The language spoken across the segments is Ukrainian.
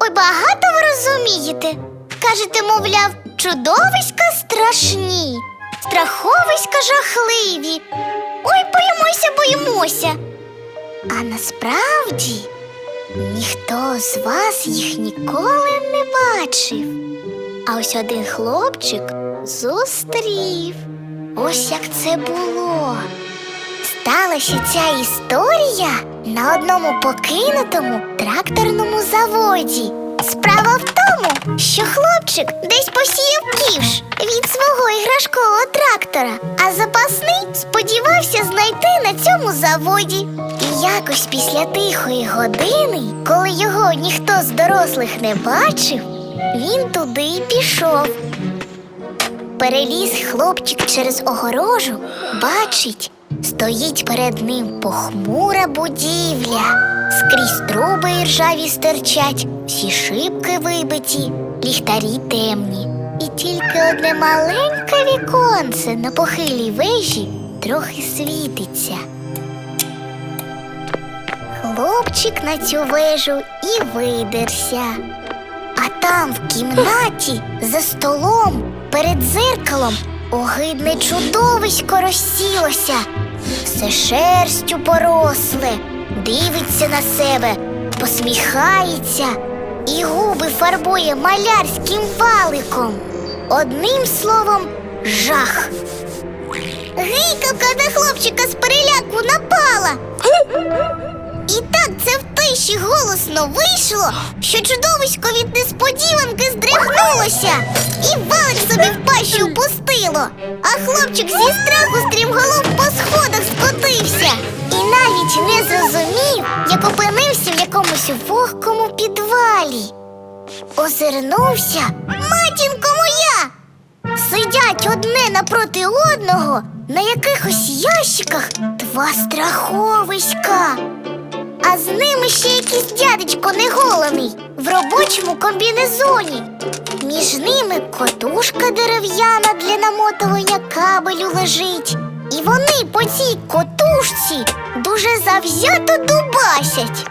Ой, багато ви розумієте. Кажете, мовляв, чудовиська страшні, страховиська жахливі. Ой, боїмося, боїмося. А насправді ніхто з вас їх ніколи не бачив. А ось один хлопчик зустрів. Ось як це було. Сталася ця історія на одному покинутому тракторному заводі. Справа в тому, що хлопчик десь посіяв ківш від свого іграшкового трактора, а запасний сподівався знайти на цьому заводі. І якось після тихої години, коли його ніхто з дорослих не бачив, він туди й пішов. Переліз хлопчик через огорожу, бачить, стоїть перед ним похмура будівля. Скрізь труби іржаві стирчать, всі шибки вибиті, ліхтарі темні. І тільки одне маленьке віконце на похилій вежі трохи світиться. Хлопчик на цю вежу і видерся. А там в кімнаті за столом перед дзеркалом огидне чудовисько розсілося, все шерстю поросле, дивиться на себе, посміхається і губи фарбує малярським валиком. Одним словом, жах. Гикавка на хлопчика з переляку напала. І так це в тиші голосно вийшло, що чудовисько від несподіванки здригнулося і валик собі в пащу пустило. А хлопчик зі страху стрімголов по сходах скотився і навіть не зрозумів, як опинився в якомусь вогкому підвалі. Озирнувся, матінко моя! Сидять одне напроти одного на якихось ящиках два страховиська. А з ними ще якийсь дядечко неголений в робочому комбінезоні. Між ними котушка дерев'яна для намотування кабелю лежить. І вони по цій котушці дуже завзято дубасять.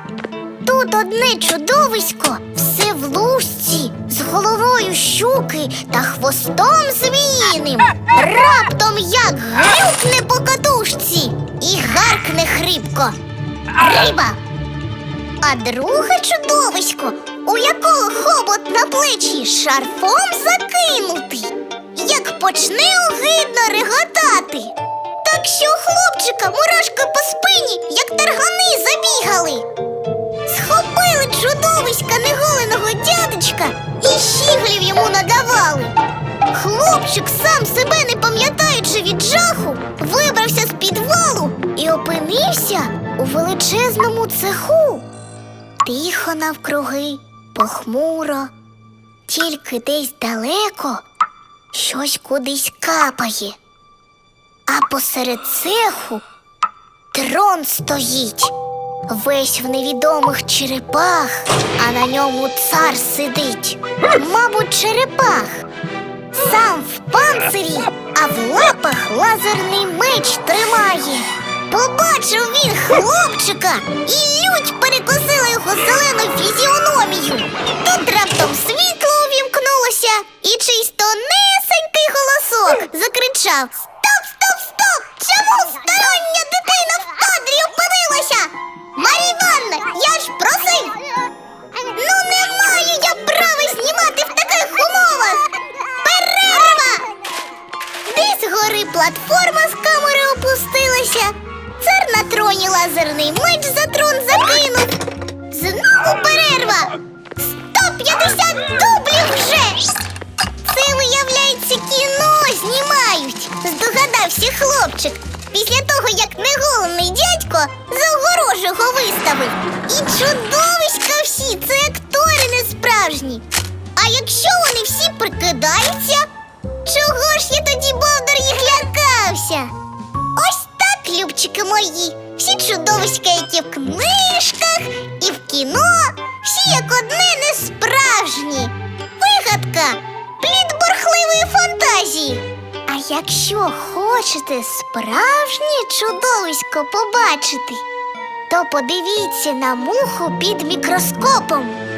Тут одне чудовисько, все в лужці, з головою щуки та хвостом звіїним. Раптом як грюкне по катушці і гаркне хрипко. Риба. А друге чудовисько, у якого хобот на плечі шарфом закинутий, як почне огидно реготати. Так що хлопчика мурашки по спині, як таргани забігали. Схопили чудовиська неголеного дядечка і щіглів йому надавали. Хлопчик, сам себе не пам'ятаючи від жаху, вибрався з підвалу і опинився у величезному цеху. Тихо навкруги, похмуро, тільки десь далеко щось кудись капає. А посеред цеху трон стоїть, весь в невідомих черепах, а на ньому цар сидить. Мабуть, черепах. Сам в панцирі, а в лапах лазерний меч тримає. Побачив він хлопчика і лють перекосила його зелену фізіономію. Тут раптом світло увімкнулося, і чийсь тонесенький голосок закричав: Стоп, стоп, стоп! Чому стороння дитина в кадрі опинилася? Марія Івановна, я ж просив! Ну не маю я права знімати в таких умовах! Перерва! Десь гори платформа з камери опустилася. Цар на троні лазерний меч за трон закинув. Знову перерва! 150 дублів вже! Це, виявляється, кіно знімають, здогадався хлопчик. Після того, як неголений дядько за огорожу його виставив. І чудовиська всі, це актори не справжні. А якщо вони всі прикидаються, так, мої, всі чудовиська, які в книжках і в кіно, всі як одне не справжні. Вигадка, плід бурхливої фантазії. А якщо хочете справжнє чудовисько побачити, то подивіться на муху під мікроскопом.